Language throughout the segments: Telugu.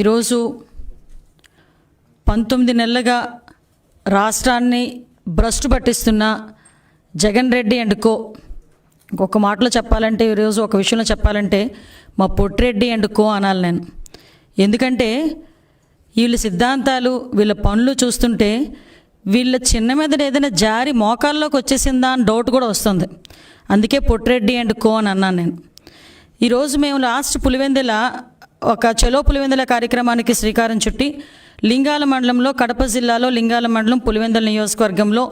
ఈరోజు పంతొమ్మిది నెలలుగా రాష్ట్రాన్ని భ్రష్టు పట్టిస్తున్న జగన్ రెడ్డి అండ్ కో. ఇంకొక మాటలో చెప్పాలంటే ఈరోజు ఒక విషయంలో చెప్పాలంటే మా పొట్టిరెడ్డి అండ్ కో అనాలి నేను. ఎందుకంటే వీళ్ళ సిద్ధాంతాలు వీళ్ళ పనులు చూస్తుంటే వీళ్ళ చిన్న మీద ఏదైనా జారి మోకాల్లోకి వచ్చేసిందా అని డౌట్ కూడా వస్తుంది. అందుకే పొట్టిరెడ్డి అండ్ కో అని అన్నాను నేను. ఈరోజు మేము లాస్ట్ పులివెందుల ఒక చలో పులివెందుల కార్యక్రమానికి శ్రీకారం చుట్టి లింగాల మండలంలో కడప జిల్లాలో లింగాల మండలం పులివెందుల నియోజకవర్గంలో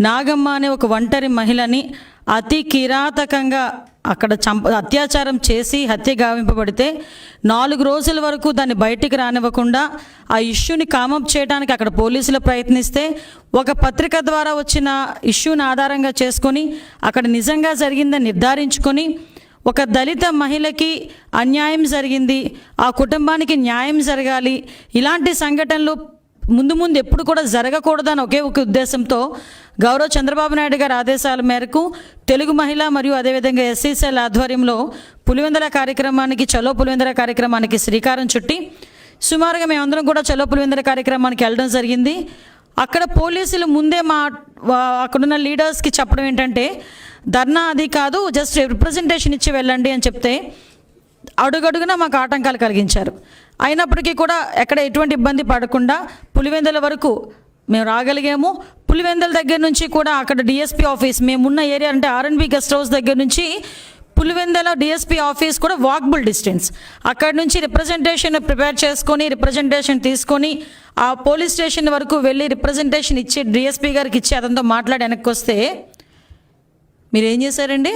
నాగమ్మ అనే ఒక ఒంటరి మహిళని అతి కిరాతకంగా అక్కడ చంప అత్యాచారం చేసి హత్య గావింపబడితే నాలుగు రోజుల వరకు దాన్ని బయటికి రానివ్వకుండా ఆ ఇష్యూని కామప్ చేయడానికి అక్కడ పోలీసులు ప్రయత్నిస్తే ఒక పత్రిక ద్వారా వచ్చిన ఇష్యూని ఆధారంగా చేసుకొని అక్కడ నిజంగా జరిగిందని నిర్ధారించుకొని ఒక దళిత మహిళకి అన్యాయం జరిగింది ఆ కుటుంబానికి న్యాయం జరగాలి. ఇలాంటి సంఘటనలు ముందు ముందు ఎప్పుడు కూడా జరగకూడదని ఒకే ఒక ఉద్దేశంతో గౌరవ్ చంద్రబాబు నాయుడు గారి ఆదేశాల మేరకు తెలుగు మహిళ మరియు అదేవిధంగా ఎస్సీసీఎల్ ఆధ్వర్యంలో పులివెందల కార్యక్రమానికి చలో పులివెందల కార్యక్రమానికి శ్రీకారం చుట్టి సుమారుగా మేమందరం కూడా చలో పులివెందల కార్యక్రమానికి వెళ్ళడం జరిగింది. అక్కడ పోలీసులు ముందే మా అక్కడున్న లీడర్స్కి చెప్పడం ఏంటంటే ధర్నా అది కాదు జస్ట్ రిప్రజెంటేషన్ ఇచ్చి వెళ్ళండి అని చెప్తే అడుగడుగున మాకు ఆటంకాలు కలిగించారు. అయినప్పటికీ కూడా ఎక్కడ ఎటువంటి ఇబ్బంది పడకుండా పులివెందుల వరకు మేము రాగలిగాము. పులివెందుల దగ్గర నుంచి కూడా అక్కడ డిఎస్పీ ఆఫీస్ మేమున్న ఏరియా అంటే ఆర్ఎన్బి గెస్ట్ హౌస్ దగ్గర నుంచి పులివెందల డిఎస్పీ ఆఫీస్ కూడా వాకబుల్ డిస్టెన్స్ అక్కడ నుంచి రిప్రజెంటేషన్ ప్రిపేర్ చేసుకొని రిప్రజెంటేషన్ తీసుకొని ఆ పోలీస్ స్టేషన్ వరకు వెళ్ళి రిప్రజెంటేషన్ ఇచ్చి డిఎస్పీ గారికి ఇచ్చి అతనితో మాట్లాడి వెనక్కి వస్తే మీరేం చేశారండి?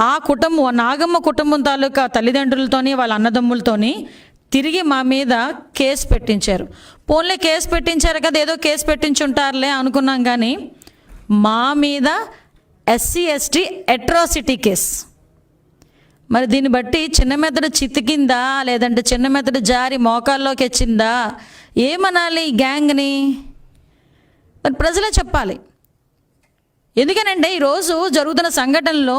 ఆ కుటుంబం నాగమ్మ కుటుంబం తాలూకా తల్లిదండ్రులతోని వాళ్ళ అన్నదమ్ములతోని తిరిగి మా మీద కేసు పెట్టించారు. పోన్లే కేసు పెట్టించారు కదా ఏదో కేసు పెట్టించుంటారులే అనుకున్నాం కానీ మా మీద ఎస్సీ ఎస్టీ అట్రాసిటీ కేస్ మరి దీన్ని బట్టి చిన్న మెదడు చితికిందా లేదంటే చిన్న మెదడు జారి మోకాల్లోకి వచ్చిందా? ఏమనాలి ఈ గ్యాంగ్ని? మరి ప్రజలే చెప్పాలి. ఎందుకనంటే ఈరోజు జరుగుతున్న సంఘటనలో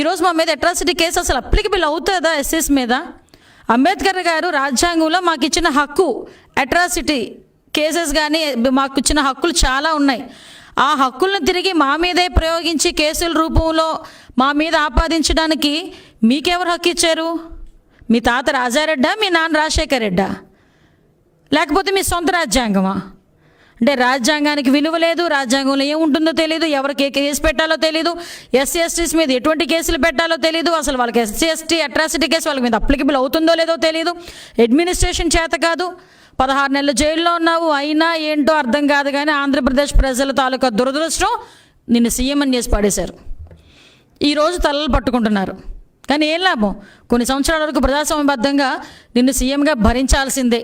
ఈరోజు మా మీద అట్రాసిటీ కేసు అసలు అప్లికబుల్ అవుతుందా ఎస్ఎస్ మీద? అంబేద్కర్ గారు రాజ్యాంగంలో మాకు ఇచ్చిన హక్కు అట్రాసిటీ కేసెస్ కానీ మాకు ఇచ్చిన హక్కులు చాలా ఉన్నాయి. ఆ హక్కులను తిరిగి మా మీదే ప్రయోగించి కేసుల రూపంలో మా మీద ఆపాదించడానికి మీకెవరు హక్కు ఇచ్చారు? మీ తాత రాజారెడ్డా మీ నాన్న రాజశేఖర్ రెడ్డా లేకపోతే మీ సొంత రాజ్యాంగమా? అంటే రాజ్యాంగానికి విలువ లేదు రాజ్యాంగంలో ఏముంటుందో తెలియదు ఎవరికి ఏ కేసు పెట్టాలో తెలియదు ఎస్సీ ఎస్టీస్ మీద ఎటువంటి కేసులు పెట్టాలో తెలియదు అసలు వాళ్ళకి ఎస్సీ ఎస్టీ అట్రాసిటీ కేసు వాళ్ళ మీద అప్లికబుల్ అవుతుందో లేదో తెలియదు అడ్మినిస్ట్రేషన్ చేత కాదు పదహారు నెలలు జైల్లో ఉన్నావు అయినా ఏంటో అర్థం కాదు కానీ ఆంధ్రప్రదేశ్ ప్రజల తాలూకా దురదృష్టం నిన్ను సీఎం అని చేసి పడేశారు. ఈరోజు తలలు పట్టుకుంటున్నారు. కానీ ఏం లాభం? కొన్ని సంవత్సరాల వరకు ప్రజాస్వామ్యబద్ధంగా నిన్ను సీఎంగా భరించాల్సిందే.